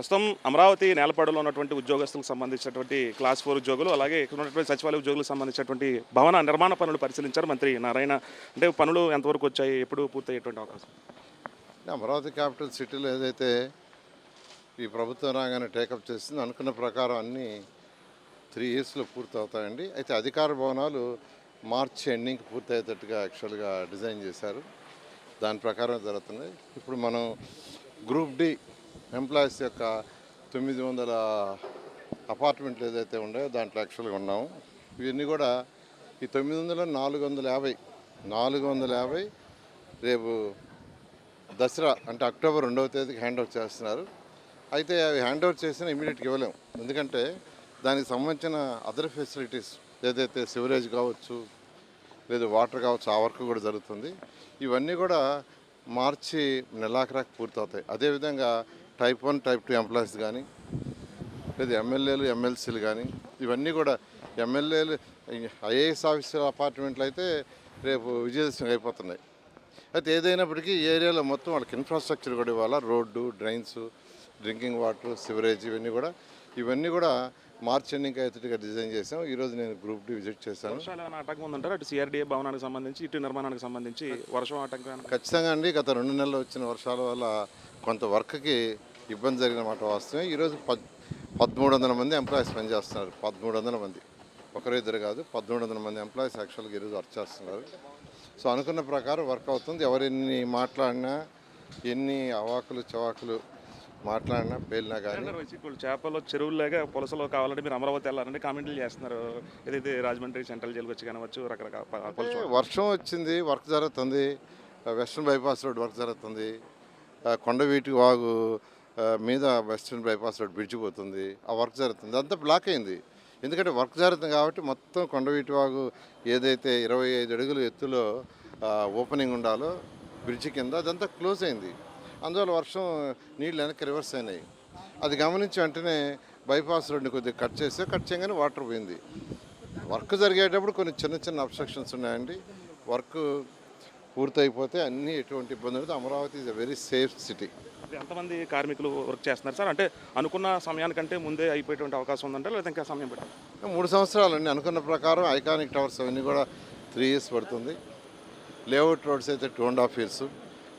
ప్రస్తుతం అమరావతి నేలపాడులో ఉన్నటువంటి ఉద్యోగస్తులకు సంబంధించినటువంటి క్లాస్ ఫోర్ ఉద్యోగులు అలాగే ఇక్కడ ఉన్నటువంటి సచివాలయ ఉద్యోగులకు సంబంధించినటువంటి భవన నిర్మాణ పనులు పరిశీలించారు మంత్రి నారాయణ. అంటే పనులు ఎంతవరకు వచ్చాయి? ఎప్పుడు పూర్తయ్యేటువంటి అవకాశం? అమరావతి క్యాపిటల్ సిటీలో ఏదైతే ఈ ప్రభుత్వం రాగానే టేకప్ చేసింది అనుకున్న ప్రకారం అన్నీ త్రీ ఇయర్స్లో పూర్తి అవుతాయండి అయితే అధికార భవనాలు మార్చి ఎండింగ్కి పూర్తయ్యేటట్టుగా యాక్చువల్గా డిజైన్ చేశారు. దాని ప్రకారం జరుగుతుంది. ఇప్పుడు మనం గ్రూప్ డి ఎంప్లాయీస్ యొక్క తొమ్మిది వందల అపార్ట్మెంట్లు ఏదైతే ఉన్నాయో దాంట్లో యాక్చువల్గా ఉన్నాము. ఇవన్నీ కూడా ఈ తొమ్మిది వందల నాలుగు వందల యాభై నాలుగు వందల యాభై రేపు దసరా అంటే అక్టోబర్ రెండవ తేదీకి హ్యాండ్ ఓవర్ చేస్తున్నారు. అయితే అవి హ్యాండ్ ఓవర్ చేసిన ఇమీడియట్గా ఇవ్వలేము. ఎందుకంటే దానికి సంబంధించిన అదర్ ఫెసిలిటీస్ ఏదైతే సివరేజ్ కావచ్చు లేదు వాటర్ కావచ్చు ఆ వర్క్ కూడా జరుగుతుంది. ఇవన్నీ కూడా మార్చి నెలాఖరాకు పూర్తవుతాయి. అదేవిధంగా type one type two employees కానీ లేదు ఎమ్మెల్యేలు ఎమ్మెల్సీలు కానీ ఇవన్నీ కూడా ఎమ్మెల్యేలు ఐఏఎస్ ఆఫీసర్ అపార్ట్మెంట్లు అయితే రేపు విజయదశమి అయిపోతున్నాయి. అయితే ఏదైనప్పటికీ ఈ ఏరియాలో మొత్తం వాళ్ళకి ఇన్ఫ్రాస్ట్రక్చర్ కూడా ఇవ్వాలా? Road drains drinking water sewerage ఇవన్నీ కూడా. ఇవన్నీ కూడా మార్చ్ ఎండింగ్ అయ్యేటట్టుగా డిజైన్ చేసాం ఈరోజు నేను గ్రూప్ డి విజిట్ చేశాను. ఆటంకం ఉందంటారా? అటు సిఆర్డీఏ భవనానికి సంబంధించి ఇటు నిర్మాణానికి సంబంధించి వర్షం ఆటంకం ఖచ్చితంగా అండి. గత రెండు నెలలు వచ్చిన వర్షాల వల్ల కొంత వర్క్కి ఇబ్బంది జరిగిన మాట వాస్తవమే. ఈరోజు పద్ పదమూడు వందల మంది ఎంప్లాయీస్ పనిచేస్తున్నారు. పదమూడు వందల మంది ఒకరిద్దరు కాదు పదమూడు వందల మంది ఎంప్లాయీస్ యాక్చువల్గా ఈరోజు వర్క్ చేస్తున్నారు. సో అనుకున్న ప్రకారం వర్క్ అవుతుంది. ఎవరు ఎన్ని మాట్లాడినా ఎన్ని అవాకులు చవాకులు మాట్లాడినా పేలినా కానీ ఇప్పుడు చేపలు చెరువులాగా పులసలో కావాలంటే మీరు అమరావతి వెళ్ళాలంటే కామెంట్లు చేస్తున్నారు. ఏదైతే రాజమండ్రి సెంట్రల్ జైలుకి వచ్చి కానవచ్చు రకరకాల వర్షం వచ్చింది వర్క్ జరుగుతుంది. వెస్ట్రన్ బైపాస్ రోడ్ వర్క్ జరుగుతుంది. కొండవీటి వాగు మీద వెస్ట్రన్ బైపాస్ రోడ్ బ్రిడ్జ్ పోతుంది ఆ వర్క్ జరుగుతుంది అంతా బ్లాక్ అయింది. ఎందుకంటే వర్క్ జరుగుతుంది కాబట్టి మొత్తం కొండవీటివాగు ఏదైతే ఇరవై ఐదు అడుగులు ఎత్తులో ఓపెనింగ్ ఉండాలో బ్రిడ్జ్ కింద అదంతా క్లోజ్ అయింది. అందువల్ల వర్షం నీళ్ళు వెనక్కి రివర్స్ అయినాయి. అది గమనించి వెంటనే బైపాస్ రోడ్ని కొద్దిగా కట్ చేస్తే కట్ చేయగానే వాటర్ పోయింది. వర్క్ జరిగేటప్పుడు కొన్ని చిన్న చిన్న అబ్స్ట్రక్షన్స్ ఉన్నాయండి. వర్క్ పూర్తయిపోతే అన్నీ ఎటువంటి ఇబ్బంది ఉండదు Amaravati is a very safe city ఎంతమంది కార్మికులు వర్క్ చేస్తున్నారు సార్? అంటే అనుకున్న సమయానికంటే ముందే అయిపోయేటువంటి అవకాశం ఉందంటే లేదా ఇంకా సమయం పెట్టాలి? మూడు సంవత్సరాలండి అనుకున్న ప్రకారం ఐకానిక్ టవర్స్ అవన్నీ కూడా త్రీ ఇయర్స్ పడుతుంది. లేఅవుట్ రోడ్స్ అయితే two and half years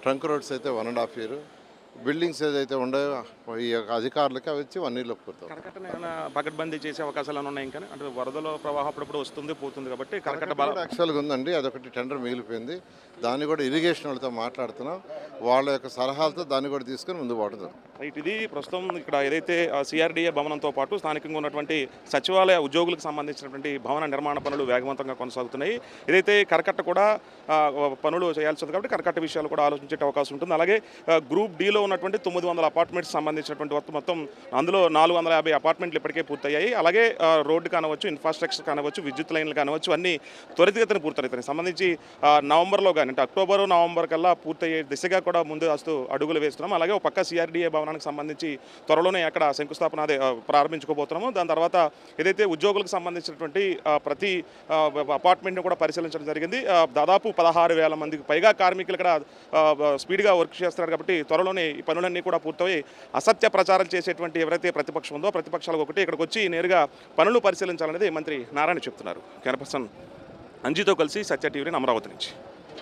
trunk roads అయితే one and half year buildings ఏదైతే ఉండవో ఈ యొక్క అధికారులకి అవి వచ్చి వన్ ఇయర్లో పూర్తవు కరకట్టను ఏమైనా పకడ్బందీ చేసే అవకాశాలు ఏమైనా ఉన్నాయి ఇంకా? అంటే వరదలో ప్రవాహం అప్పుడప్పుడు వస్తుంది పోతుంది కాబట్టి కరకట్ట బల యాక్చువల్గా ఉందండి. అదొకటి టెండర్ మిగిలిపోయింది. దాన్ని కూడా ఇరిగేషన్ వాళ్ళతో మాట్లాడుతున్నాం. వాళ్ళ యొక్క సలహాలతో దాన్ని కూడా తీసుకొని ముందు పడుతుంది రైట్ ఇది ప్రస్తుతం ఇక్కడ ఏదైతే సిఆర్డీఏ భవనంతో పాటు స్థానికంగా ఉన్నటువంటి సచివాలయ ఉద్యోగులకు సంబంధించినటువంటి భవన నిర్మాణ పనులు వేగవంతంగా కొనసాగుతున్నాయి. ఏదైతే కరకట్ట కూడా పనులు చేయాల్సి ఉంది కాబట్టి కరకట్ట విషయాలు కూడా ఆలోచించే అవకాశం ఉంటుంది. అలాగే గ్రూప్ డీలో ఉన్నటువంటి తొమ్మిది వందల అపార్ట్మెంట్స్ సంబంధించినటువంటి మొత్తం మొత్తం అందులో నాలుగు వందల యాభై అపార్ట్మెంట్లు ఇప్పటికే పూర్తయ్యాయి. అలాగే రోడ్డు కానవచ్చు ఇన్ఫ్రాస్ట్రక్చర్ కానవచ్చు విద్యుత్ లైన్లు కానవచ్చు అన్ని త్వరితగతిన పూర్తవుతాయి. దానికి సంబంధించి నవంబర్లో కానీ అంటే అక్టోబరు నవంబర్ కల్లా పూర్తయ్యే దిశగా కూడా ముందు వస్తూ అడుగులు వేస్తున్నాం. అలాగే ఒక పక్క సిఆర్డీఏ భవనానికి సంబంధించి త్వరలోనే అక్కడ శంకుస్థాపన అదే ప్రారంభించుకోబోతున్నాము. దాని తర్వాత ఏదైతే ఉద్యోగులకు సంబంధించినటువంటి ప్రతి అపార్ట్మెంట్ను అపార్ట్మెంట్ని కూడా పరిశీలించడం జరిగింది. దాదాపు పదహారు వేల మందికి పైగా కార్మికులు ఇక్కడ స్పీడ్గా వర్క్ చేస్తున్నారు కాబట్టి త్వరలోనే ఈ పనులన్నీ కూడా పూర్తయి అసత్య ప్రచారం చేసేటువంటి ఎవరైతే ప్రతిపక్షం ఉందో ప్రతిపక్షాలకు ఒకటి ఇక్కడికి వచ్చి నేరుగా పనులు పరిశీలించాలనేది మంత్రి నారాయణ చెప్తున్నారు. కెనపర్సన్ అంజీతో కలిసి సత్య టీవీని అమరావతి నుంచి.